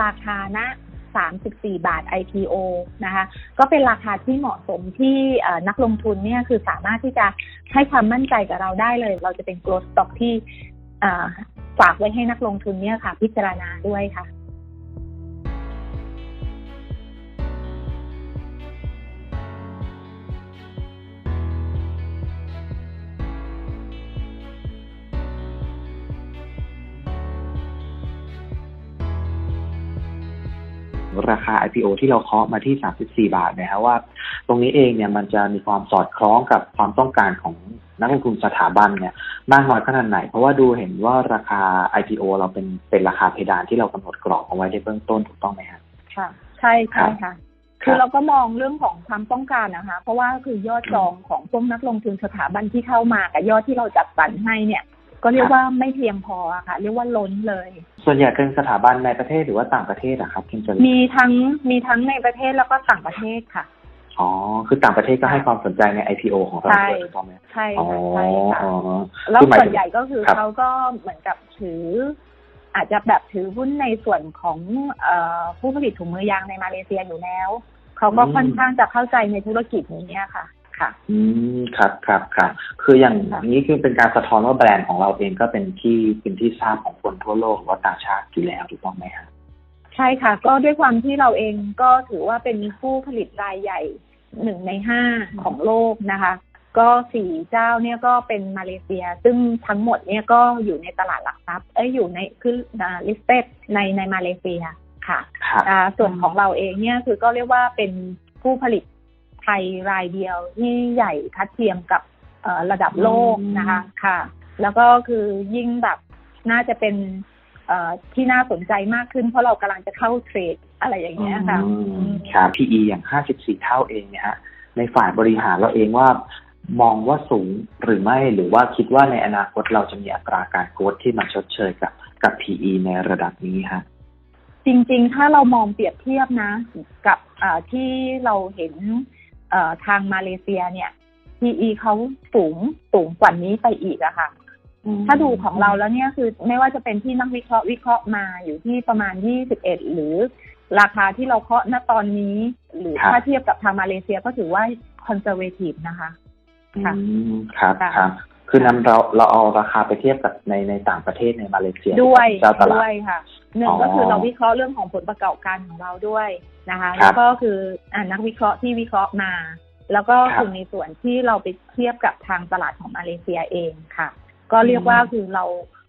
ราคาณ34 บาท IPO นะคะ ก็เป็นราคาที่เหมาะสมที่นักลงทุนเนี่ยคือสามารถที่จะให้ความมั่นใจกับเราได้เลย เราจะเป็น growth stock ที่ฝากไว้ให้นักลงทุนเนี่ยค่ะ พิจารณาด้วยค่ะ ราคา IPO ที่เราเคาะมาที่ 34 บาทนะฮะว่า ตรงนี้เองเนี่ยมันจะมีความสอดคล้องกับความต้องการของนักลงทุนสถาบันเนี่ยมากน้อยขนาดไหน เพราะว่าดูเห็นว่าราคา IPO เราเป็นเป็นราคาเพดานที่เรากำหนดกรอบเอาไว้ในเบื้องต้นถูกต้องไหมฮะค่ะ ใช่ใช่ค่ะคือเราก็มองเรื่องของความต้องการนะคะ เพราะว่าคือยอดจองของพวกนักลงทุนสถาบันที่เข้ามากับยอดที่เราจัดสรรให้เนี่ย ก็เรียกว่าไม่เพียงพออะค่ะ เรียกว่าล้นเลย ส่วนใหญ่เป็นสถาบันในประเทศหรือว่าต่างประเทศอะครับคุณจริตมีทั้งมีทั้งในประเทศแล้วก็ต่างประเทศค่ะอ๋อ คือต่างประเทศก็ให้ความสนใจใน IPO ของเราใช่ด้วยถูกต้องไหมใช่อ๋อค่ะใช่ค่ะอ๋อแล้วคือหมายส่วถึนงใหญ่ก็คือครับเขาก็เหมือนกับถือ อาจจะแบบถือหุ้นในส่วนของเอ่อผู้ผลิตถุงมือยางในมาเลเซียอยู่แล้ว เขาก็ค่อนข้างจะเข้าใจในธุรกิจนี้ค่ะ ค่ะ อืมครับครับครับคืออย่างค่ะนี้คือเป็นการสะท้อนว่าแบรนด์ของเราเองก็เป็นที่เป็นที่ทราบของคนทั่วโลกหรือว่าต่างชาติอยู่แล้วถูกต้องไหมครับใช่ค่ะ ก็ด้วยความที่เราเองก็ถือว่าเป็นผู้ผลิตรายใหญ่หนึ่งในห้าของโลกนะคะ ก็สี่เจ้าเนี่ยก็เป็นมาเลเซีย ซึ่งทั้งหมดเนี่ยก็อยู่ในตลาดหลักทรัพย์เอ้ยอยู่ในคือลิสเต็ดในในมาเลเซียค่ะครับอ่าส่วนของเราเองเนี่ยคือก็เรียกว่าเป็นผู้ผลิต ไทยรายเดียวที่ใหญ่ทัดเทียมกับเอ่อระดับโลกนะคะค่ะ แล้วก็คือยิ่งแบบน่าจะเป็นเอ่อที่น่าสนใจมากขึ้น เพราะเรากำลังจะเข้าเทรดอะไรอย่างเงี้ยค่ะอืมครับ PE อย่าง 54 เท่าเองเนี่ยฮะในฝ่ายบริหารเราเองว่ามองว่าสูงหรือไม่หรือว่าคิดว่าในอนาคตเราจะมีอัตราการโกรธที่มันชดเชยกับกับ PE ในระดับนี้ฮะจริงๆ ถ้าเรามองเปรียบเทียบนะ กับอ่าที่เราเห็นเอ่อ ทางมาเลเซียเนี่ย PE เขาสูงสูงกว่านี้ไปอีกอะค่ะ ถ้าดูของเราแล้วเนี่ยคือไม่ว่าจะเป็นที่นักวิเคราะห์วิเคราะห์มาอยู่ที่ประมาณ 21 หรือราคาที่เราเคาะณตอนนี้ หรือครับถ้าเทียบกับทางมาเลเซียก็ถือว่าคอนเซอร์เวทีฟนะคะ ค่ะอืมครับค่ะครับ คือนำเราเราเอาราคาไปเทียบกับในในต่างประเทศในมาเลเซียด้วยเจ้าตลาด้ดวยค่ะหนึ่งอ๋อก็คือเราวิเคราะห์เรื่องของผลประกอบการของเราด้วยนะคะครับแล้วก็คืออ่านักวิเคราะห์ที่วิเคราะห์มา แล้วก็ครับคือในส่วนที่เราไปเทียบกับทางตลาดของมาเลเซียเองค่ะ ก็เรียกว่าอืมคือเรา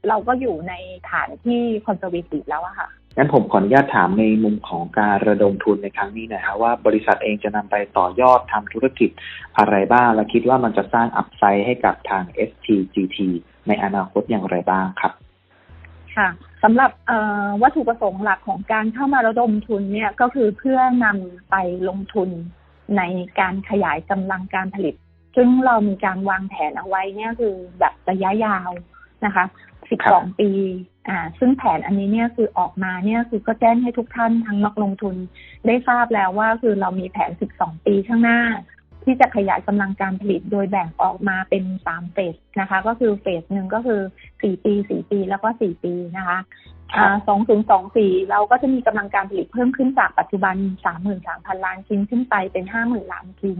เราก็อยู่ในฐานที่คอนเซอร์เวทีฟแล้วอะค่ะ งั้นผมขออนุญาตถามในมุมของการระดมทุนในครั้งนี้หนะครับว่าบริษัทเองจะนำไปต่อยอดทำธุรกิจอะไรบ้าง และคิดว่ามันจะสร้างอัพไซด์ให้กับทาง STGT ในอนาคตอย่างไรบ้างครับ ค่ะสำหรับวัตถุประสงค์หลักของการเข้ามาระดมทุนเนี่ยก็คือเพื่อนำไปลงทุนในการขยายกำลังการผลิต ซึ่งเรามีการวางแผนเอาไว้เนี่ยคือแบบระยะยาวนะคะ ครับ12ปี อ่า ซึ่งแผนอันนี้เนี่ยคือออกมาเนี่ยคือก็แจ้งให้ทุกท่านทั้งนักลงทุนได้ทราบแล้วว่าคือเรามีแผน12ปีข้างหน้า ที่จะขยายกำลังการผลิตโดยแบ่งออกมาเป็นสามเฟสนะคะ ก็คือเฟสหนึ่งก็คือสี่ปีสี่ปีแล้วก็สี่ปีนะคะสองศูนย์สองสี่เราก็จะมีกำลังการผลิตเพิ่มขึ้นจากปัจจุบันสามหมื่นสามพันล้านชิ้นขึ้นไปเป็นห้าหมื่นล้านชิ้น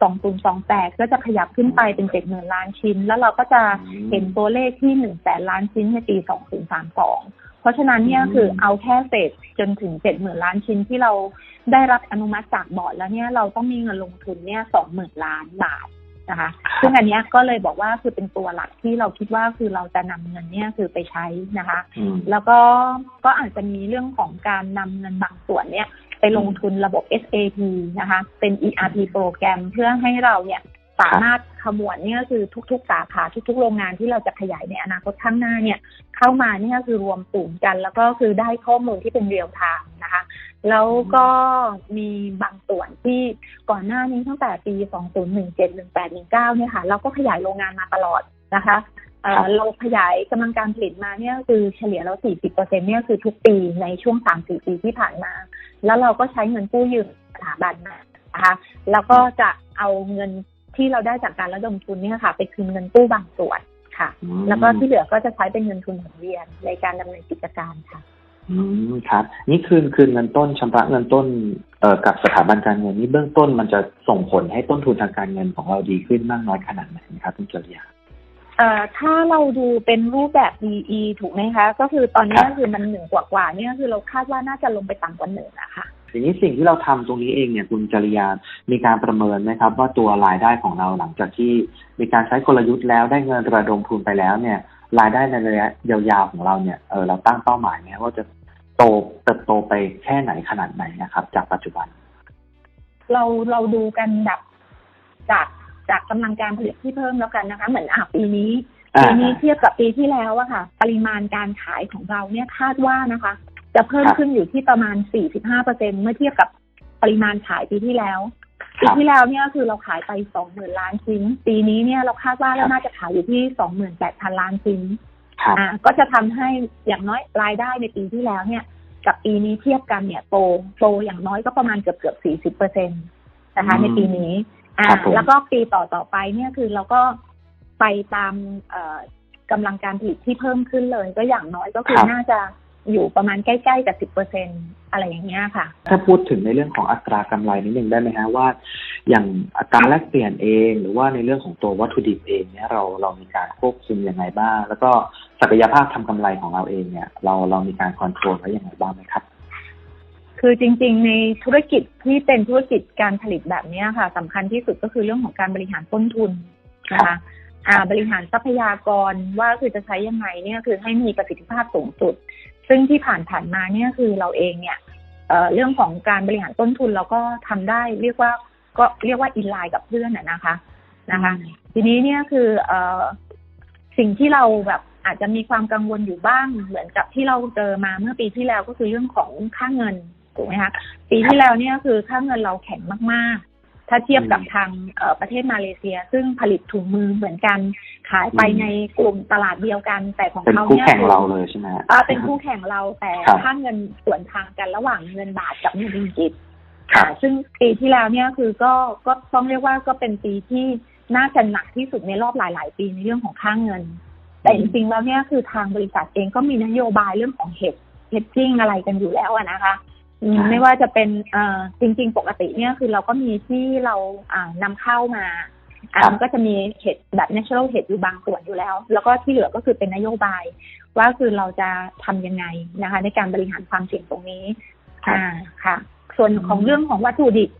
สองศูนย์สองแปดก็จะขยับขึ้นไปเป็นเจ็ดหมื่นล้านชิ้น แล้วเราก็จะเห็นตัวเลขที่หนึ่งแสนล้านชิ้นในปีสองศูนย์สามสองเพราะฉะนั้นเนี่ยคือเอาแค่เฟสจนถึงเจ็ดหมื่นล้านชิ้นที่เราได้รับอนุมัติจากบอร์ดแล้วเนี่ยเราต้องมีเงินลงทุนเนี่ยสองหมื่นล้านบาท นะคะ ซึ่งอันเนี้ยก็เลยบอกว่าคือเป็นตัวหลักที่เราคิดว่าคือเราจะนำเงินเนี่ยคือไปใช้นะคะอืมแล้วก็ก็อาจจะมีเรื่องของการนำเงินบางส่วนเนี่ยไปลงทุนระบบ SAP นะคะ เป็น ERP โปรแกรมเพื่อให้เราเนี่ยสามารถขมวดเนี่ยคือทุกๆสาขาทุกๆ โรงงานที่เราจะขยายในอนาคตข้างหน้าเนี่ย เข้ามาเนี่ยคือรวมกลุ่มกัน แล้วก็คือได้ข้อมูลที่เป็นเรียลไทม์นะคะ แล้วก็มีบางส่วนที่ก่อนหน้านี้ตั้งแต่ปี 2017 18 19 เนี่ยค่ะ เราก็ขยายโรงงานมาตลอดนะคะเอ่อครับเราขยายกำลังการผลิตมาเนี่ยคือเฉลี่ยแล้ว 40%เนี่ยคือทุกปีในช่วง 3-4 ปีที่ผ่านมา แล้วเราก็ใช้เงินกู้ยืมสถาบันมานะคะแล้วก็จะเอาเงินที่เราได้จากการระดมทุนเนี่ยค่ะ ไปคืนเงินกู้บางส่วนค่ะอืมแล้วก็ที่เหลือก็จะใช้เป็นเงินทุนหมุนเวียนในการดำเนินกิจการค่ะ อืมครับ นี่คืนคืนเงินต้นชำระเงินต้นเอ่อกับสถาบันการเงินนี่เบื้องต้นมันจะส่งผลให้ต้นทุนทางการเงินของเราดีขึ้นมากน้อยขนาดไหนครับคุณจริยาเอ่อถ้าเราดูเป็นรูปแบบ DE ถูกไหมคะ ก็คือตอนนี้ครับก็คือมันหนึ่งกว่าๆเนี่ยคือเราคาดว่าน่าจะลงไปต่ำกว่าหนึ่งอะค่ะทีนี้สิ่งที่เราทำตรงนี้เองเนี่ยคุณจริยา มีการประเมินไหมครับ ว่าตัวรายได้ของเราหลังจากที่มีการใช้กลยุทธ์แล้วได้เงินระดมทุนไปแล้วเนี่ย รายได้ในระยะยาวๆของเราเนี่ยเออเราตั้งเป้าหมายไหมว่าจะโตเติบโตไปแค่ไหนขนาดไหนนะครับ จากปัจจุบัน เราเราดูกันแบบจากจากกำลังการผลิตที่เพิ่มแล้วกันนะคะ เหมือนอะปีนี้อ่าปีนี้เทียบกับปีที่แล้วอะค่ะ ปริมาณการขายของเราเนี่ยคาดว่านะคะ จะเพิ่มครับขึ้นอยู่ที่ประมาณ 45เปอร์เซ็นเมื่อเทียบกับปริมาณขายปีที่แล้วค ปีรับที่แล้วเนี่ยคือเราขายไป20,000ล้านชิ้น ปีนี้เนี่ยเราคาดว่าครัเราบน่าจะขายอยู่ที่28,000ล้านชิ้นครับอ่าก็จะทำให้อย่างน้อยรายได้ในปีที่แล้วเนี่ย กับปีนี้เทียบกันเนี่ยโตโตอย่างน้อยก็ประมาณเกือบเกือบสี่สิบเปอร์เซ็นตนะคะอืมในปีนี้ อ่าครับผมแล้วก็ปีต่อต่อไปเนี่ยคือเราก็ไปตามเอ่อกำลังการผลิตที่เพิ่มขึ้นเลย ก็อย่างน้อยก็คือน่าจะ อยู่ประมาณใกล้ๆกับสิบเปอร์เซ็นอะไรอย่างเงี้ยค่ะ ถ้าพูดถึงในเรื่องของอัตรากำไรนิดหนึ่งได้ไหมฮะว่า อย่างอัตราแลกเปลี่ยนเอง หรือว่าในเรื่องของตัววัตถุดิบเองเนี่ยเราเรามีการควบคุมยังไงบ้าง แล้วก็ศักยภาพทำกำไรของเราเองเนี่ย เราเรามีการคอนโทรลไว้อย่างไรบ้างไหมครับคือจริงๆ ในธุรกิจที่เป็นธุรกิจการผลิตแบบเนี้ยค่ะสำคัญที่สุดก็คือเรื่องของการบริหารต้นทุนนะคะอ่าบริหารทรัพยากรว่าคือจะใช้ยังไงเนี่ยคือให้มีประสิทธิภาพสูงสุด ซึ่งที่ผ่านผ่านๆมาเนี่ยคือเราเองเนี่ยเเรื่องของการบริหารต้นทุนเราก็ทำได้เรียกว่าก็เรียกว่าอินไลน์กับเพื่อนนะคะนะคะ ทีนี้เนี่ยคือเอ่อสิ่งที่เราแบบอาจจะมีความกังวลอยู่บ้างเหมือนกับที่เราเจอมาเมื่อปีที่แล้วก็คือเรื่องของค่าเงินถูกไหมคะปีที่แล้วเนี่ยคือค่าเงินเราแข็งมาก ถ้าเทียบกับอืมทางเอ่อประเทศมาเลเซีย ซึ่งผลิตถุงมือเหมือนกัน ขายไปอืมในกลุ่มตลาดเดียวกัน แต่ของเป็นเขาคู่เนี่ยแข่งเราเลยใช่ไหมฮะอ่าเป็นคู่แข่งเราแต่ครับค่าเงินส่วนทางกันระหว่างเงินบาทกับเงินริงกิตครับอ่าซึ่งปีที่แล้วเนี่ยคือก็ก็ต้องเรียกว่าก็เป็นปีที่น่าจะหนักที่สุดในรอบหลาย ๆ ปีในเรื่องของค่าเงิน แต่จริงๆแล้วเนี่ยคือทางบริษัทเองก็มีนโยบายเรื่องของเฮดเฮดจิ้งอะไรกันอยู่แล้วอะนะคะอืมอ่า ไม่ว่าจะเป็นเอ่อจริง ๆ ปกติเนี่ยคือเราก็มีที่เราอ่านำเข้ามาอ่ามันก็จะมีเห็ดแบบ natural เห็ดอยู่บางส่วนอยู่แล้ว แล้วก็ที่เหลือก็คือเป็นนโยบาย ว่าคือเราจะทำยังไงนะคะ ในการบริหารความเสี่ยงตรงนี้ครับอ่าค่ะ ส่วนของเรื่องของวัตถุดิบ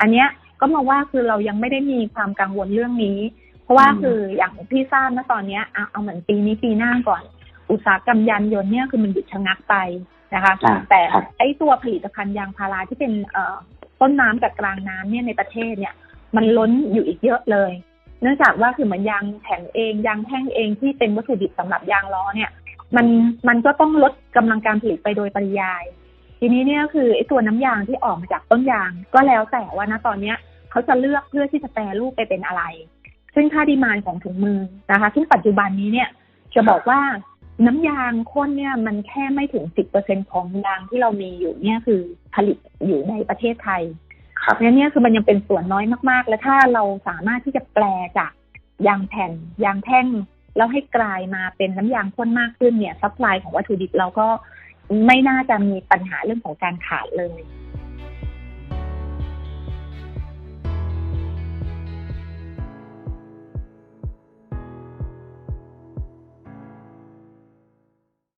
อันเนี้ยก็มาว่าคือเรายังไม่ได้มีความกังวลเรื่องนี้ เพราะว่าอืมคืออย่างที่ทราบนะตอนเนี้ยเอาเอาเหมือนปีนี้ปีหน้าก่อน อุตสาหกรรมยานยนต์เนี่ยคือมันหยุดชะงักไป นะคะอ่าแต่ครับไอ้ตัวผลิตภัณฑ์ยางพาราที่เป็นเอ่อต้นน้ำกับกลางน้ำเนี่ยในประเทศเนี่ย มันล้นอยู่อีกเยอะเลย เนื่องจากว่าคือเหมือนยางแผ่นเองยางแท่งเองที่เป็นวัตถุดิบสำหรับยางล้อเนี่ย มันมันก็ต้องลดกำลังการผลิตไปโดยปริยาย ทีนี้เนี่ยคือไอ้ตัวน้ำยางที่ออกมาจากต้นยาง ก็แล้วแต่ว่านะตอนเนี้ยเขาจะเลือกเพื่อที่จะแปรรูปไปเป็นอะไร ซึ่งค่าดีมานของถุงมือนะคะ ซึ่งปัจจุบันนี้เนี่ยจะบอกว่า น้ำยางข้นเนี่ยมันแค่ไม่ถึงสิบเปอร์เซ็นของยางที่เรามีอยู่เนี่ยคือผลิตอยู่ในประเทศไทยครับเนี่ยเนี่ยคือมันยังเป็นส่วนน้อยมากๆ และถ้าเราสามารถที่จะแปลจากยางแผ่นยางแท่งแล้วให้กลายมาเป็นน้ำยางข้นมากขึ้นเนี่ยซัพพลายของวัตถุดิบเราก็ไม่น่าจะมีปัญหาเรื่องของการขาดเลย